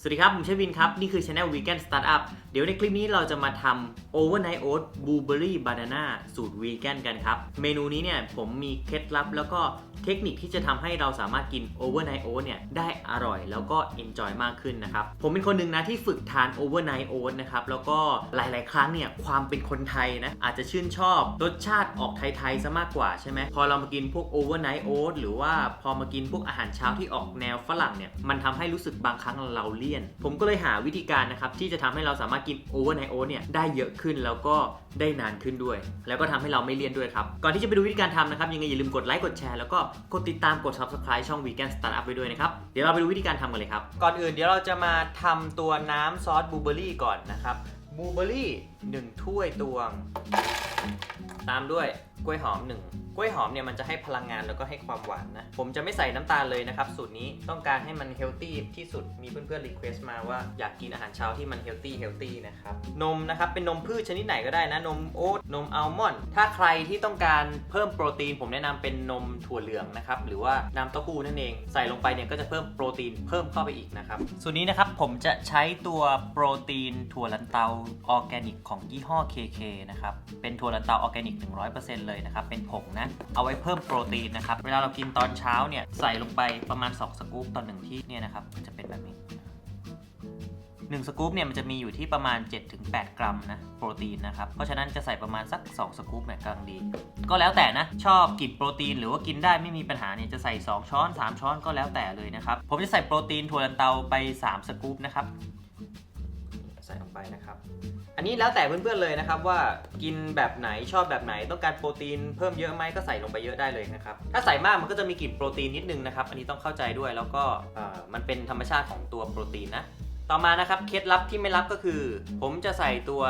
สวัสดีครับ ผมเชฟวินครับ นี่คือ Channel Vegan Startup เดี๋ยวในคลิปนี้เราจะมาทำ Overnight Oat Blueberry Banana สูตรวีแกนกันครับ เมนูนี้เนี่ยผมมีเคล็ดลับแล้วก็เทคนิคที่จะทำให้เราสามารถกิน Overnight Oat เนี่ยได้อร่อยแล้วก็ enjoy มากขึ้นนะครับ ผมเป็นคนหนึ่งนะที่ฝึกทาน Overnight Oat นะครับ แล้วก็หลาย ๆ ครั้งเนี่ยความเป็นคนไทยนะอาจจะชื่นชอบรสชาติออกไทย ๆ ซะมากกว่าใช่ไหมพอเรามากินพวก Overnight Oat หรือว่าพอมากินพวกอาหารเช้าที่ออกแนวฝรั่งเนี่ยมันทำให้รู้สึกบางครั้งเราเลี่ยน ผมก็เลยหาวิธีการนะครับที่จะทำให้เราสามารถกิน Overnight Oat เนี่ยได้เยอะขึ้นแล้วก็ได้นานขึ้นด้วย แล้วก็ทำให้เราไม่เลี่ยนด้วยครับ ก่อนที่จะไปดูวิธีการทำนะครับยังไงอย่าลืมกดไลค์กดแชร์แล้วก็กดติดตามกด subscribe ช่อง Vegan Startup ไปด้วยนะครับเดี๋ยวเราไปดูวิธีการทำกันเลยครับก่อนอื่นเดี๋ยวเราจะมาทำตัวน้ำซอสบลูเบอร์รี่ก่อนนะครับบลูเบอร์รี่1ถ้วยตวง ตามด้วยกล้วยหอม 1 กล้วยหอมเนี่ยมันจะให้พลังงานแล้วก็ให้ความหวานนะ ผมจะไม่ใส่น้ำตาลเลยนะครับ สูตรนี้ต้องการให้มันเฮลตี้ที่สุดมีเพื่อนๆรีเควสต์มาว่าอยากกินอาหารเช้าที่มันเฮลตี้เฮลตี้นะครับ นมนะครับเป็นนมพืชชนิดไหนก็ได้นะ นมโอ๊ตนมอัลมอนด์ถ้าใครที่ต้องการเพิ่มโปรตีน ผมแนะนำเป็นนมถั่วเหลืองนะครับหรือว่าน้ำเต้าหู้นั่นเอง ใส่ลงไปเนี่ยก็จะเพิ่มโปรตีนเพิ่มเข้าไปอีกนะครับส่วนนี้นะครับผมจะใช้ตัวโปรตีนถั่วลันเตาออร์แกนิกของยี่ห้อ KK นะครับเป็นถั่ววลันเตาออร์แกนิก 100%เลยนะครับ เป็นผงนะ เอาไว้เพิ่มโปรตีนนะครับ เวลาเรากินตอนเช้าเนี่ย ใส่ลงไปประมาณ 2 สกู๊ปต่อหนึ่งที่เนี่ยนะครับมันจะเป็นแบบนี้1สกู๊ปเนี่ยมันจะมีอยู่ที่ประมาณ 7-8 กรัมนะโปรตีนนะครับ เพราะฉะนั้นจะใส่ประมาณสัก 2 สกู๊ปเนี่ยกำลังดี ก็แล้วแต่นะ ชอบกินโปรตีนหรือว่ากินได้ไม่มีปัญหาเนี่ยจะใส่ 2 ช้อน 3 ช้อนก็แล้วแต่เลยนะครับ ผมจะใส่โปรตีนถั่วลันเตาไป 3 สกู๊ปนะครับ ใส่ลงไปนะครับ อันนี้แล้วแต่เพื่อนๆเลยนะครับว่ากินแบบไหนชอบแบบไหนต้องการโปรตีนเพิ่มเยอะไหมก็ใส่ลงไปเยอะได้เลยนะครับถ้าใส่มากมันก็จะมีกลิ่นโปรตีนนิดนึงนะครับอันนี้ต้องเข้าใจด้วยแล้วก็มันเป็นธรรมชาติของตัวโปรตีนนะต่อมานะครับเคล็ดลับที่ไม่ลับก็คือ ผมจะใส่ตัว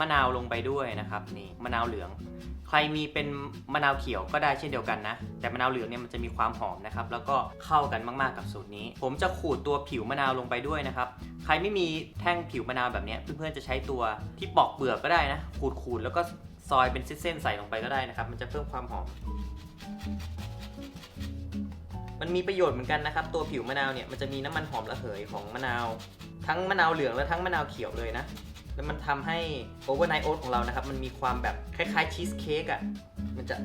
มะนาวลงไปด้วยนะครับนี่มะนาวเหลือง ใครมีเป็นมะนาวเขียวก็ได้เช่นเดียวกันนะ แต่มะนาวเหลืองเนี่ยมันจะมีความหอมนะครับ แล้วก็เข้ากันมากๆกับสูตรนี้ ผมจะขูดตัวผิวมะนาวลงไปด้วยนะครับ ใครไม่มีแท่งผิวมะนาวแบบนี้เพื่อนๆจะใช้ตัวที่ปอกเปลือกก็ได้นะ ขูดๆแล้วก็ซอยเป็นเส้นๆใส่ลงไปก็ได้นะครับ มันจะเพิ่มความหอม มันมีประโยชน์เหมือนกันนะครับ ตัวผิวมะนาวเนี่ยมันจะมีน้ำมันหอมระเหยของมะนาว ทั้งมะนาวเหลืองและทั้งมะนาวเขียวเลยนะ แล้วมันทำให้โอเวอร์ไนท์โอ๊ตของเรานะครับ มันมีความแบบคล้ายๆชีสเค้กอะ มันจะ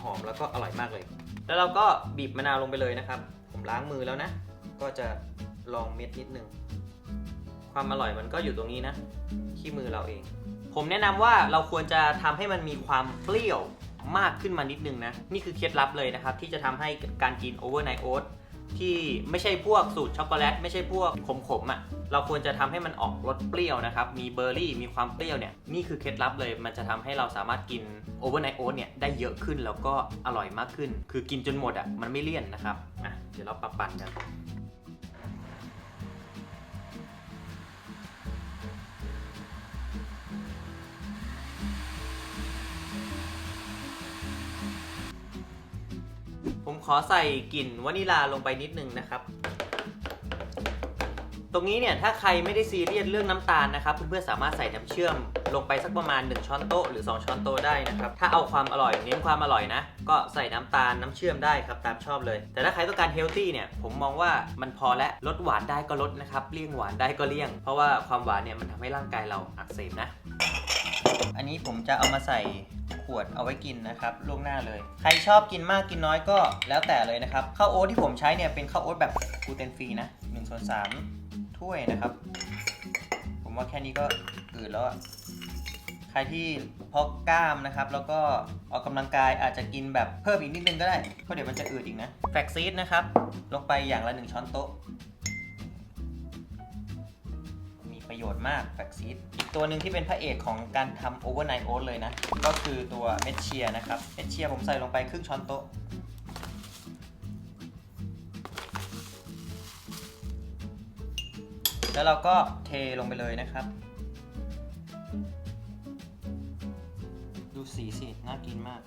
หอมแล้วก็อร่อยมากเลย แล้วเราก็บีบมะนาวลงไปเลยนะครับ ผมล้างมือแล้วนะ ก็จะลองเม็ดนิดนึง ความอร่อยมันก็อยู่ตรงนี้นะ ที่มือเราเอง ผมแนะนำว่าเราควรจะทำให้มันมีความเปรี้ยวมากขึ้นมานิดนึงนะ นี่คือเคล็ดลับเลยนะครับ ที่จะทำให้การกินโอเวอร์ไนท์โอ๊ต ที่ไม่ใช่พวกสูตรช็อกโกแลตไม่ใช่พวกขมๆอะเราควรจะทำให้มันออกรสเปรี้ยวนะครับ มีเบอร์รี่ มีความเปรี้ยวเนี่ย นี่คือเคล็ดลับเลย มันจะทำให้เราสามารถกินโอเวอร์ไนท์โอ๊ตเนี่ย ได้เยอะขึ้นแล้วก็อร่อยมากขึ้น คือกินจนหมดอะ มันไม่เลี่ยนนะครับ อะ เดี๋ยวเราปรับปั่นกัน ขอใส่กลิ่นวานิลาลงไปนิดนึงนะครับ ตรงนี้เนี่ยถ้าใครไม่ได้ซีเรียสเรื่องน้ำตาลนะครับเพื่อนๆสามารถใส่น้ำเชื่อมลงไปสักประมาณ 1 ช้อนโต๊ะหรือ 2 ช้อนโต๊ะได้นะครับ ถ้าเอาความอร่อยเน้นความอร่อยนะ ก็ใส่น้ำตาลน้ำเชื่อมได้ครับตามชอบเลย แต่ถ้าใครต้องการเฮลตี้เนี่ยผมมองว่ามันพอและลดหวานได้ก็ลดนะครับเลี่ยงหวานได้ก็เลี่ยง เพราะว่าความหวานเนี่ยมันทำให้ร่างกายเราอักเสบนะ อันนี้ผมจะเอามาใส่ขวดเอาไว้กินนะครับล่วงหน้าเลย ใครชอบกินมากกินน้อยก็แล้วแต่เลยนะครับข้าวโอ๊ตที่ผมใช้เนี่ยเป็นข้าวโอ๊ตแบบกลูเตนฟรีนะ1ส่วน3ถ้วยนะครับ ผมว่าแค่นี้ก็อืดแล้วใครที่พาะกล้ามนะครับ แล้วก็ออกกำลังกายอาจจะกินแบบเพิ่มอีกนิดนึงก็ได้เพราะเดี๋ยวมันจะอืดอีกนะแฟกซีดนะครับ ลงไปอย่างละ 1 ช้อนโต๊ะ ชน์มากแฟกซีดอีกตัวหนึ่งที่เป็นพระเอกของการทำโอเวอร์ไนท์โอ๊ตเลยนะ ก็คือตัวเมดเชียนะครับ เมดเชียผมใส่ลงไปครึ่งช้อนโต๊ะแล้วเราก็เทลงไปเลยนะครับ ดูสีสิ น่ากินมาก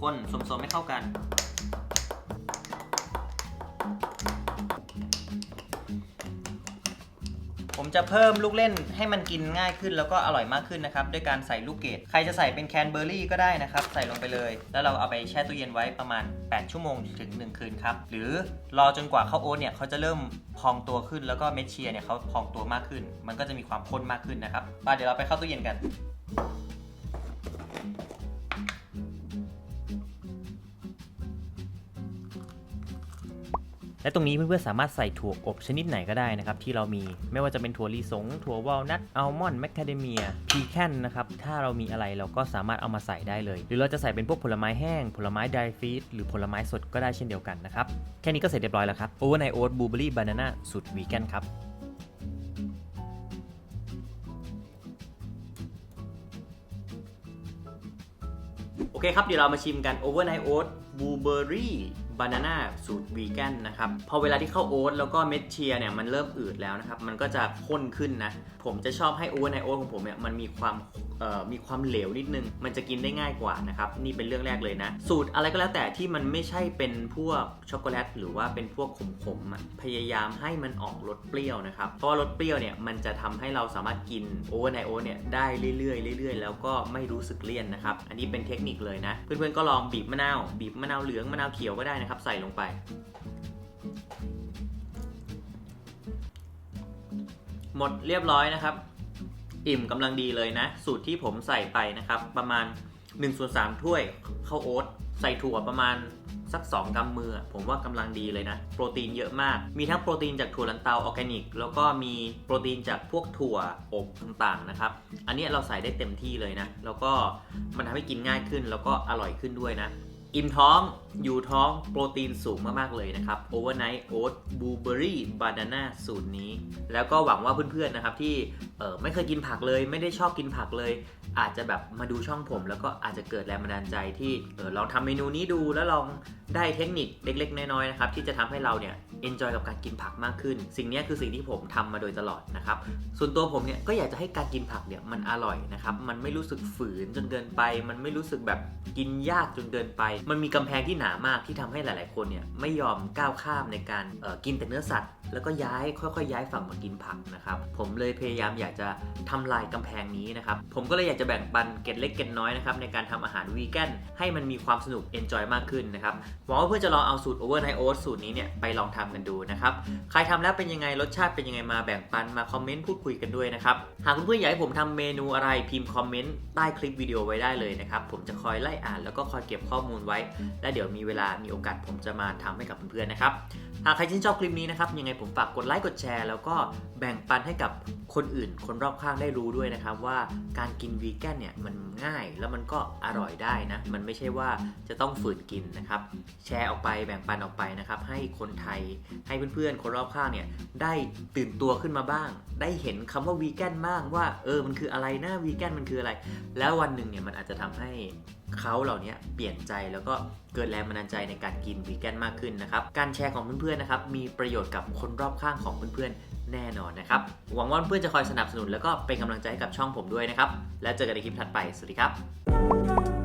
คนสมๆไม่เข้ากัน ผมจะเพิ่มลูกเล่นให้มันกินง่ายขึ้นแล้วก็อร่อยมากขึ้นนะครับด้วยการใส่ลูกเกดใครจะใส่เป็นแคนเบอร์รี่ก็ได้นะครับใส่ลงไปเลย แล้วเราเอาไปแช่ตู้เย็นไว้ประมาณ 8 ชั่วโมงถึง 1 คืนครับหรือรอจนกว่าข้าวโอ๊ตเนี่ยเขาจะเริ่มพองตัวขึ้นแล้วก็เม็ดเชียร์เนี่ยเขาพองตัวมากขึ้น มันก็จะมีความข้นมากขึ้นนะครับมาเดี๋ยวเราไปเข้าตู้เย็นกัน และตรงนี้เพื่อนๆสามารถใส่ถั่วอบชนิดไหนก็ได้นะครับที่เรามีไม่ว่าจะเป็นถั่วลิสงถั่ววอลนัทอัลมอนด์แมคคาเดเมียพีแคนนะครับถ้าเรามีอะไรเราก็สามารถเอามาใส่ได้เลย หรือเราจะใส่เป็นพวกผลไม้แห้ง ผลไม้ไดฟีดหรือผลไม้สดก็ได้เช่นเดียวกันนะครับแค่นี้ก็เสร็จเรียบร้อยแล้วครับโอเวอร์ไนโอ๊ตบลูเบอรี่บานาน่าสูตรวีแกนครับโอเคครับเดี๋ยวเรามาชิมกัน ตอนหน้าสูตรวีแกนนะครับ พอเวลาที่เข้าโอ๊ตแล้วก็เม็ดเชียเนี่ยมันเริ่มอืดแล้วนะครับ มันก็จะข้นขึ้นนะ ผมจะชอบให้โอ๊ตในโอ๊ตของผมเนี่ยมันมีความ มีความเหลวนิดนึง มันจะกินได้ง่ายกว่านะครับ นี่เป็นเรื่องแรกเลยนะ สูตรอะไรก็แล้วแต่ที่มันไม่ใช่เป็นพวกช็อกโกแลตหรือว่าเป็นพวกขมๆอะพยายามให้มันออกรสเปรี้ยวนะครับ เพราะว่ารสเปรี้ยวเนี่ยมันจะทำให้เราสามารถกิน Overnight Oat เนี่ยได้เรื่อยๆเรื่อยๆ แล้วก็ไม่รู้สึกเลี่ยนนะครับ อันนี้เป็นเทคนิคเลยนะ เพื่อนๆก็ลองบีบมะนาว บีบมะนาวเหลืองมะนาวเขียวก็ได้นะครับ ใส่ลงไปหมดเรียบร้อยนะครับ อิ่มกำลังดีเลยนะ สูตรที่ผมใส่ไปนะครับ ประมาณ1ส่วน3ถ้วยข้าวโอ๊ตใส่ถั่วประมาณสัก 2กำมือ ผมว่ากำลังดีเลยนะ โปรตีนเยอะมาก มีทั้งโปรตีนจากถั่วลันเตาออร์แกนิก แล้วก็มีโปรตีนจากพวกถั่วอบต่างๆนะครับ อันนี้เราใส่ได้เต็มที่เลยนะ แล้วก็มันทำให้กินง่ายขึ้นแล้วก็อร่อยขึ้นด้วยนะ อิ่มท้อง อยู่ท้อง โปรตีนสูงมาก ๆ เลยนะครับ Overnight Oat Blueberry Banana สูตรนี้ แล้วก็หวังว่าเพื่อน ๆ นะครับ ที่เออไม่เคยกินผักเลย ไม่ได้ชอบกินผักเลย อาจจะแบบมาดูช่องผม แล้วก็อาจจะเกิดแรงบันดาลใจที่เออลองทำเมนูนี้ดูแล้วลอง ได้เทคนิคเล็กๆ น้อยๆนะครับที่จะทำให้เราเนี่ย enjoy กับการกินผักมากขึ้น สิ่งนี้คือสิ่งที่ผมทำมาโดยตลอดนะครับส่วนตัวผมเนี่ยก็อยากจะให้การกินผักเนี่ยมันอร่อยนะครับมันไม่รู้สึกฝืนจนเกินไป มันไม่รู้สึกแบบกินยากจนเกินไป มันมีกำแพงที่หนามากที่ทำให้หลาย ๆ คนเนี่ยไม่ยอมก้าวข้ามในการกินแต่เนื้อสัตว์ แล้วก็ย้ายค่อย ๆ ย้ายฝั่งมากินผักนะครับผมเลยพยายามอยากจะทำลายกำแพงนี้นะครับผมก็เลยอยากจะแบ่งปันเกร็ดเล็กเกร็ดน้อยนะครับในการทำอาหารวีแกนให้มันมีความสนุก enjoy มากขึ้นนะครับหวังว่าเพื่อนจะลองเอาสูตร overnight oats สูตรนี้เนี่ยไปลองทำกันดูนะครับ ใครทำแล้วเป็นยังไงรสชาติเป็นยังไงมาแบ่งปันมาคอมเมนต์พูดคุยกันด้วยนะครับ หากเพื่อนๆอยากให้ผมทำเมนูอะไรพิมพ์คอมเมนต์ใต้คลิปวิดีโอไว้ได้เลยนะครับ ผมจะคอยไล่อ่านแล้วก็คอยเก็บข้อมูลไว้ และเดี๋ยวมีเวลามีโอกาสผมจะมาทำให้กับเพื่อนๆนะครับ หากใครชื่นชอบคลิปนี้นะครับยังไงผมฝากกดไลค์กดแชร์แล้วก็แบ่งปันให้กับ คนอื่นคนรอบข้างได้รู้ด้วยนะครับว่าการกินวีแกนเนี่ยมันง่ายแล้วมันก็อร่อยได้นะ มันไม่ใช่ว่าจะต้องฝืนกินนะครับ แชร์ออกไปแบ่งปันออกไปนะครับ ให้คนไทยให้เพื่อนๆ คนรอบข้างเนี่ยได้ตื่นตัวขึ้นมาบ้าง ได้เห็นคำว่าวีแกนบ้างว่าเออมันคืออะไรนะวีแกนมันคืออะไร แล้ววันหนึ่งเนี่ยมันอาจจะทำให้เขาเหล่านี้เปลี่ยนใจแล้วก็เกิดแรงบันดาลใจในการกินวีแกนมากขึ้นนะครับ การแชร์ของเพื่อนๆนะครับมีประโยชน์กับคนรอบข้างของเพื่อนๆ แน่นอนนะครับ หวังว่าเพื่อนจะคอยสนับสนุนแล้วก็เป็นกำลังใจให้กับช่องผมด้วยนะครับ แล้วเจอกันในคลิปถัดไป สวัสดีครับ